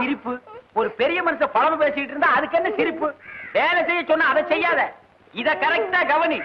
சிரிப்பு ஒரு பெரிய மனுஷன் பழம பேசிட்டு இருந்தா அதுக்கு என்ன சிரிப்பு? வேலை செய்ய சொன்னா அதை செய்யாத. இத கரெக்டா கவனி.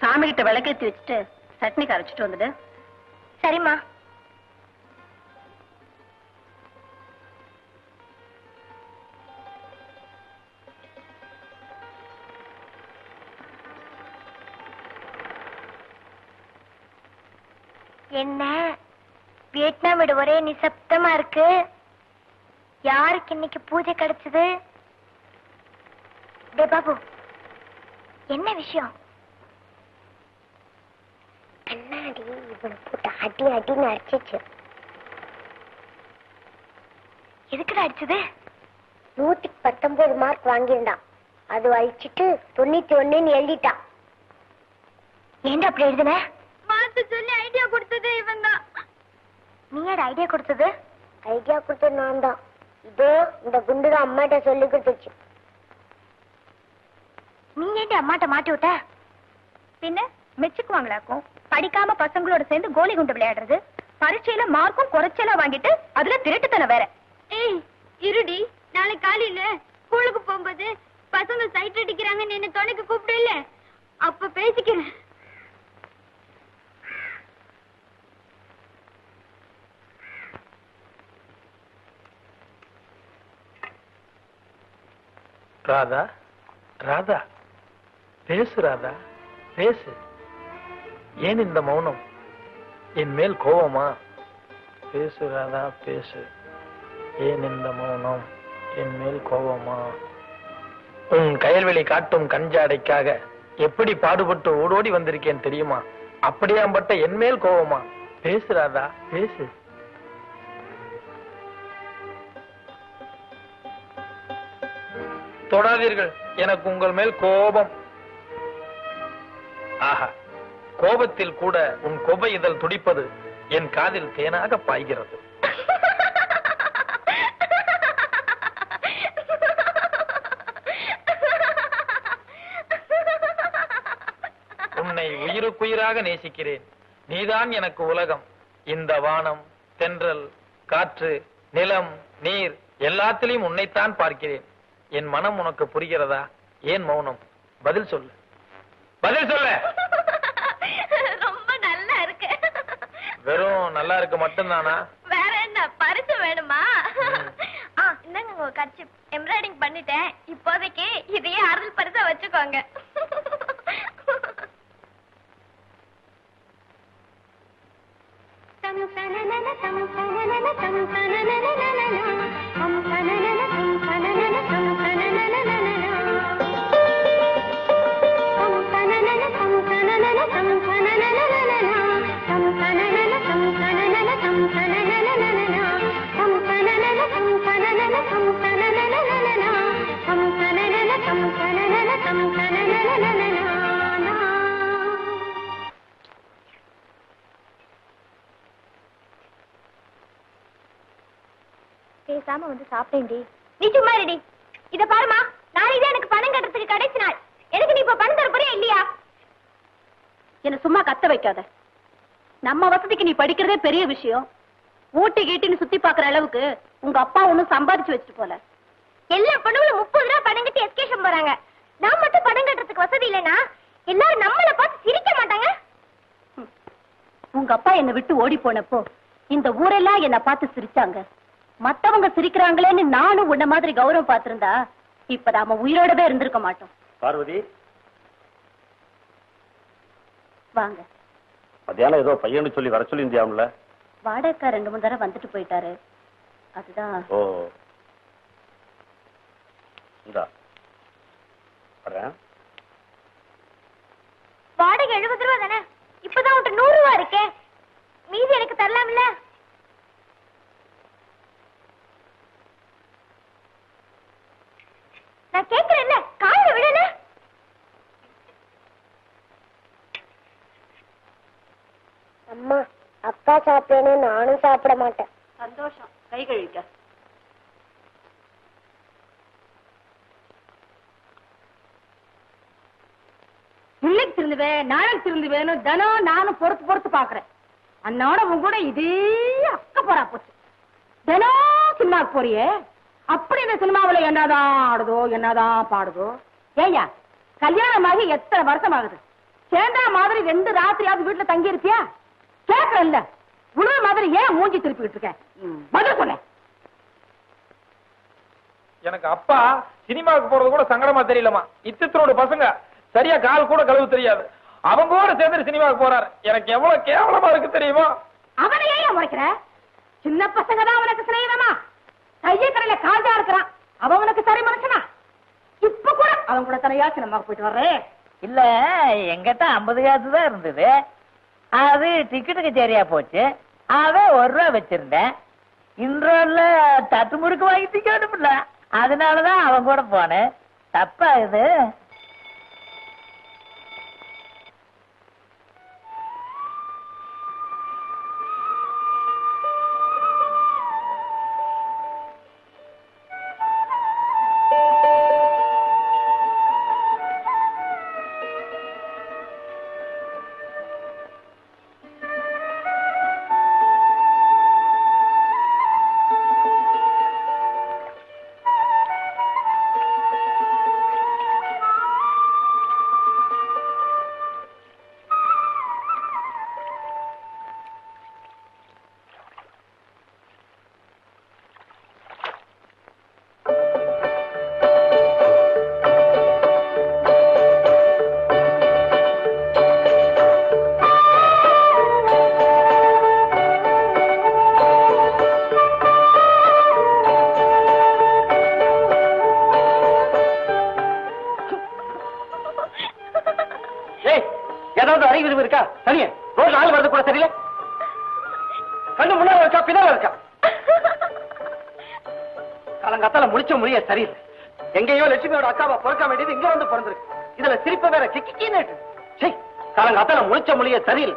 சாமி கிட்ட விளக்கேத்தி வச்சுட்டு சட்னி கரைச்சிட்டு வந்துடு. சரிம்மா. என்ன? வியட்நாம் வீடு ஒரே நிசப்தமா இருக்கு. யாருக்கு இன்னைக்கு பூஜை கிடைச்சது? டே பாபு என்ன விஷயம்? கண்ணாடி இவனை போட்டு அடி அடின்னு அடிச்சிச்சு. எதுக்குடா அடிச்சது? நூத்துக்கு பத்தொன்பது மார்க் வாங்கியிருந்தான். அது அழிச்சிட்டு தொண்ணூத்தி ஒண்ணுன்னு எழுதிட்டான். ஏன்டா அப்படி எழுதுன? மாத்து சொல்லி ஐடியா கொடுத்தது இவன் தான் நீ ஐடியா கொடுத்தது? ஐடியா கொடுத்தது நான் தான் இதோ இந்த குண்டு தான் அம்மாட்ட சொல்லி கொடுத்துச்சு. நீ ஏன்டி அம்மாட்ட மாட்டி விட்ட? பின்ன மெச்சுக்குவாங்களாக்கும்? படிக்காம பசங்களோட சேர்ந்து கோலி குண்டு விளையாடுறது? பரீட்சையில மார்க்கும் குறைச்சலா வாங்கிட்டு அதுல திருட்டுத்தனம் வேற. ஏய் இருடி. நாளைக்கு காலையில ஸ்கூலுக்கு போகும்போது பசங்க சைட் அடிக்கிறாங்கன்னு என்ன துணைக்கு கூப்பிடல அப்ப பேசிக்கிறேன். ராதா ராதா பேசு ராதா பேசு. ஏன் இந்த மௌனம்? என் மேல் கோவமா? பேசு ராதா பேசு. ஏன் இந்த மௌனம்? என் மேல் கோவமா? உன் கயல்வெளி காட்டும் கஞ்சாடைக்காக எப்படி பாடுபட்டு ஓடோடி வந்திருக்கேன் தெரியுமா? அப்படியாம்பட்ட என் மேல் கோவமா? பேசு ராதா பேசு. தொடாதீர்கள். எனக்கு உங்கள் மேல் கோபம். ஆஹா கோபத்தில் கூட உன் கொபை இதழ் துடிப்பது என் காதில் தேனாக பாய்கிறது. உன்னை உயிருக்குயிராக நேசிக்கிறேன். நீதான் எனக்கு உலகம். இந்த வானம் தென்றல் காற்று நிலம் நீர் எல்லாத்திலையும் உன்னைத்தான் பார்க்கிறேன். என் மனம் உனக்கு புரிகிறதா ஏன் மௌனம் பதில் சொல்லு பதில் சொல்லு ரொம்ப நல்லா இருக்கு வெறும் நல்லா இருக்கு மட்டும்தானா வேற என்ன பரிசு வேணுமா இந்தாங்க உங்க கட்சி எம்ப்ராய்டிங் பண்ணிட்டேன் இப்போதைக்கு இதையே அருள் பரிசா வச்சுக்கோங்க பேசாம வந்து சாப்பிட்டேன்டி. நீ சும்மா இருடி. இத பாருமா நாளைக்கு எனக்கு பணம் கட்டுறதுக்கு கடைசி நாள். எனக்கு நீ இப்ப பணம் தர போறியா இல்லையா? என்ன சும்மா கத்த வைக்காத. நம்ம வசதிக்கு நீ படிக்கிறதே பெரிய விஷயம். ஊட்டி கீட்டின்னு சுத்தி பாக்குற அளவுக்கு உங்க அப்பா ஒண்ணும் சம்பாதிச்சு வச்சுட்டு போல. எல்லா பொண்ணுங்களும் முப்பது ரூபா பணம் கட்டி எஸ்கேஷன் போறாங்க. நான் மட்டும் பணம் கட்டுறதுக்கு வசதி இல்லைன்னா எல்லாரும் நம்மள பார்த்து சிரிக்க மாட்டாங்க? உங்க அப்பா என்னை விட்டு ஓடி போனப்போ இந்த ஊரெல்லாம் என்ன பார்த்து சிரிச்சாங்க. மத்தவங்க சிரிக்கிறாங்களேன்னு நானும் உன்ன மாதிரி கௌரவம் பார்த்திருந்தா இப்ப நாம உயிரோடவே இருந்திருக்க மாட்டோம். பார்வதி. வாங்க. மத்தியானம் ஏதோ பையன்னு சொல்லி வர சொல்லி இருந்தியாம்ல வாடகைக்கா ரெண்டு மூணு தடவை வந்துட்டு போயிட்டாரு. அதுதான். ஓ. இந்தா. வரேன். போலாம்ல நான் கேக்குறேன்ல கால விடல அம்மா அக்கா சாப்பிடணும் நானும் சாப்பிட மாட்டேன். சந்தோஷம். கை கழிக்க இன்னைக்கு திருந்துவேன் நாளைக்கு திருந்துவேணும் தினம் நானும் பொறுத்து பொறுத்து பாக்குறேன் அண்ணோட உன் கூட இதே அக்க போறா போச்சு. தினம் சினிமாவுக்கு போறியே? அப்படி இந்த சினிமாவுல என்னதான் ஆடுதோ என்னதான் பாடுதோ? ஏயா கல்யாணமாகி எத்தனை வருஷம் ஆகுது சேர்ந்தா மாதிரி ரெண்டு ராத்திரியாவது வீட்டுல தங்கி இருப்பியா கேட்கறல்ல உணவு மாதிரி ஏன் மூஞ்சி திருப்பிக்கிட்டு இருக்க பதில் சொல்ல எனக்கு அப்பா சினிமாவுக்கு போறது கூட சங்கடமா தெரியலமா இத்தனோட பசங்க சரியா கால் கூட கழுவு தெரியாது. அவங்க கூட சேர்ந்து சினிமாவுக்கு போறாரு. எனக்கு எவ்வளவு கேவலமா இருக்கு தெரியுமா? அவனை ஏன் முறைக்கிற? சின்ன பசங்க தான் அவனுக்கு சிநேகிதமா கையக்கரையில காஜா இருக்கிறான் அவன் உனக்கு சரி மனுஷனா? இப்ப கூட அவன் கூட தனியா சினிமாவுக்கு போயிட்டு வர்றேன் இல்ல எங்கிட்ட ஐம்பது காசு தான் இருந்தது. அது டிக்கெட்டுக்கு சரியா போச்சு. அவன் ஒரு ரூபா வச்சிருந்தேன். இன்றோர்ல தட்டு முறுக்கு வாங்கி திக்கணும்ல அதனாலதான் அவன் கூட போனேன். தப்பா இது. ஏதாவது அறிவு இருக்கா சரியே ரோட்ல ஆள் வரது கூட தெரியல கண்ணு முன்னால இருக்கா பின்னால இருக்கா காலங்காத்தால முடிச்ச முடிய சரியில்லை எங்கேயோ லட்சுமியோட அக்காவை பிறக்க வேண்டியது இங்க வந்து பிறந்திருக்கு இதுல சிரிப்பு வேற கிக்கின்னு காலங்காத்தால முடிச்ச முடிய சரியில்லை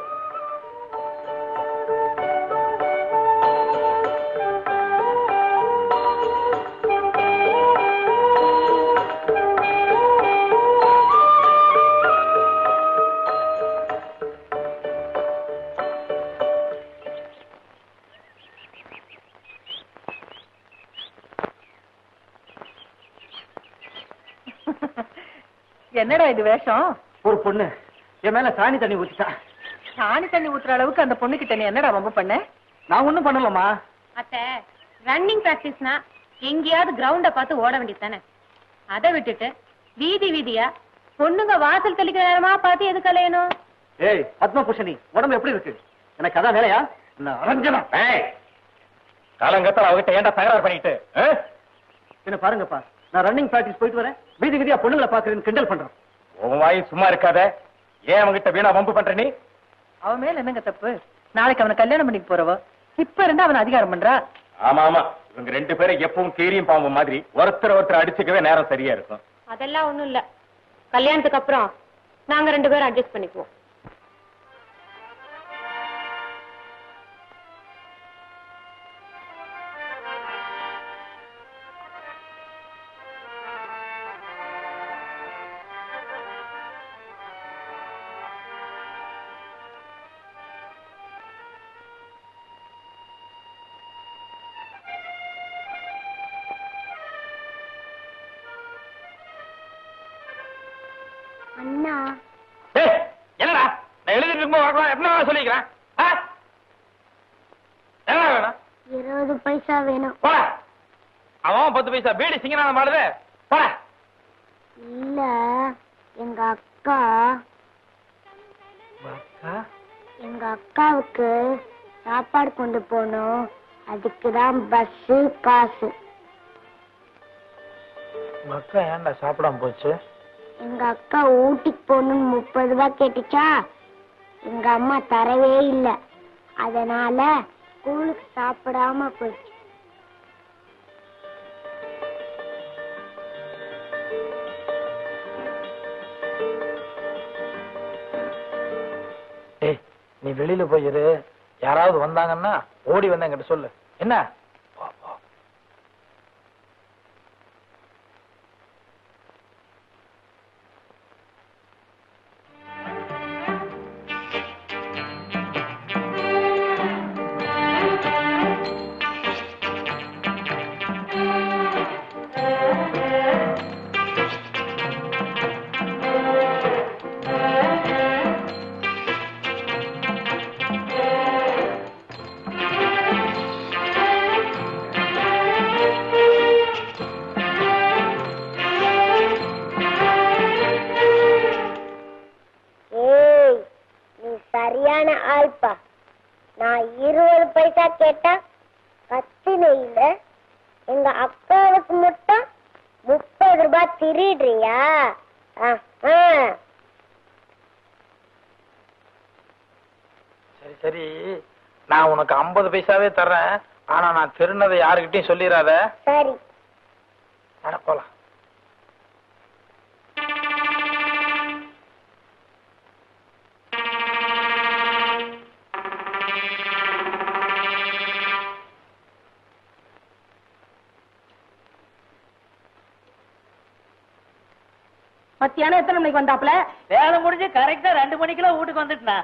என்னடா இது வேஷம்? ஒரு பொண்ணு. என் மேல சாணி தண்ணி ஊத்திட்டா. சாணி தண்ணி ஊத்துற அளவுக்கு அந்த பொண்ணு கிட்ட நீ என்னடா ரொம்ப பண்ண? நான் ஒண்ணும் பண்ணலமா அத்த ரன்னிங் பிராக்டிஸ்னா எங்கேயாவது கிரவுண்ட பார்த்து ஓட வேண்டியது தானே அதை விட்டுட்டு வீதி வீதியா பொண்ணுங்க வாசல் தெளிக்கிற நேரமா பார்த்து எது கலையணும் ஏய் பத்மபூஷணி உடம்பு எப்படி இருக்கு? எனக்கு அதான் வேலையா? நான் அரஞ்சனா காலங்கத்தால அவகிட்ட ஏன்டா தகராறு பண்ணிட்டு என்ன பாருங்கப்பா. நான் ரன்னிங் பிராக்டிஸ் போயிட்டு வரேன். வீதி வீதியா பொண்ணுங்களை பாக்குறேன்னு கிண்டல் பண்றேன். உன் வாய் சும்மா இருக்காத. ஏன் அவங்கிட்ட வீணா வம்பு பண்ற நீ? அவன் மேல என்னங்க தப்பு? நாளைக்கு அவனை கல்யாணம் பண்ணிக்க போறவ. இப்ப இருந்து அவன் அதிகாரம் பண்றா? ஆமா ஆமா. இவங்க ரெண்டு பேரும் எப்பவும் கீரியும் பாம்பு மாதிரி ஒருத்தர் ஒருத்தர் அடிச்சுக்கவே நேரம் சரியா இருக்கும். அதெல்லாம் ஒண்ணும் இல்ல. கல்யாணத்துக்கு அப்புறம் நாங்க ரெண்டு பேரும் அட்ஜஸ்ட் பண்ணிக்குவோம். அண்ணா. என்னடா? நான் எழுதிட்டு இருக்கும்போது வரக்கூடாது என்ன சொல்லிக்கிறேன்? என்ன வேணும்? இருபது பைசா வேணும். போட. அவன் பத்து பைசா. பீடி சிங்கனான மாடுது. போட. இல்ல எங்க அக்கா. எங்க அக்காவுக்கு சாப்பாடு கொண்டு போகணும். அதுக்கு தான் பஸ் காசு மக்கா ஏன்டா சாப்பிடாம போச்சு? எங்க அக்கா ஊட்டிக்கு போகணும்னு முப்பது ரூபாய் கேட்டுச்சா? எங்க அம்மா தரவே இல்ல. அதனால ஸ்கூலுக்கு சாப்பிடாம போயிடுச்சு. நீ வெளியில போயிரு யாராவது வந்தாங்கன்னா ஓடி வந்து என்கிட்ட சொல்லு. என்ன? ஆள்பா. நான் இருபது பைசா கேட்டா கத்தினையில எங்க அக்காவுக்கு மட்டும் முப்பது ரூபாய் திருடுறியா. சரி சரி. நான் உனக்கு 50 பைசாவே தர்றேன். ஆனா நான் திருநதை யாருக்கிட்டையும் சொல்லிடாத சரி. போலாம். மத்தியானம் எத்தனை மணிக்கு வந்தாப்புல? வேலை முடிஞ்சு கரெக்டா ரெண்டு மணிக்கெல்லாம் வீட்டுக்கு வந்துட்டுனா.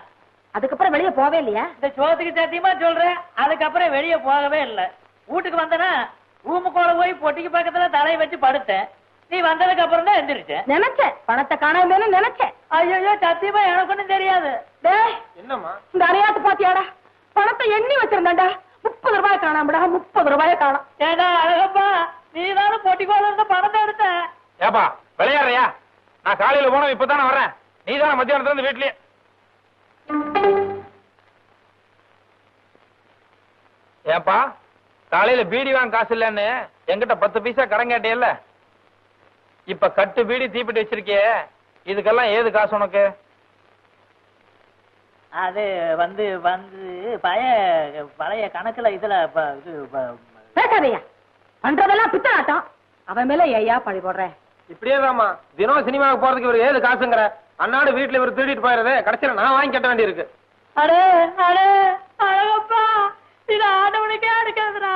அதுக்கப்புறம் வெளியே போவே இல்லையா? இந்த சோத்துக்கு சத்தியமா சொல்றேன். அதுக்கப்புறம் வெளியே போகவே இல்லை. வீட்டுக்கு வந்தனா ரூமுக்குள்ள போய் பொட்டிக்கு பக்கத்துல தலையை வச்சு படுத்தேன். நீ வந்ததுக்கு அப்புறம் தான் எந்திரிச்சேன். நினைச்சேன். பணத்தை காணாமேன்னு நினைச்சேன். ஐயோ சத்தியமா எனக்கு ஒண்ணும் தெரியாது. டேய் என்னம்மா? இந்த அரையாத்து பாத்தியாடா? பணத்தை எண்ணி வச்சிருந்தேன்டா முப்பது ரூபாய் காணாமடா முப்பது ரூபாய காணோம். ஏடா அழகப்பா நீ தானே பொட்டிக்கோல இருந்த பணத்தை எடுத்த ஏப்பா விளையாடுறியா? நான் காலையில போனோம் இப்பதானே வர்றேன். நீ தானே மத்தியானத்துல இருந்து வீட்லயே. ஏப்பா காலையில பீடி வாங்க காசு இல்லன்னு என்கிட்ட பத்து பைசா கடன் கேட்டியல்ல இப்ப கட்டு பீடி தீப்பிட்டு வச்சிருக்கியே இதுக்கெல்லாம் ஏது காசு உனக்கு? அது வந்து வந்து பழைய பழைய கணக்குல இதுல பேசாதையா பண்றதெல்லாம் பித்தனாட்டம் அவன் மேல ஏயா பழி போடுறேன் இப்படியே தாமா தினம் சினிமாவுக்கு போறதுக்கு ஒரு ஏது காசுங்கிற. அண்ணாடு வீட்டுல இவர் திருடிட்டு போயிருதே கடைசியில நான் வாங்கி கட்ட வேண்டியிருக்கு. அடே அடே அழகப்பா இது ஆண்டவனுக்கே அடிக்காதுடா.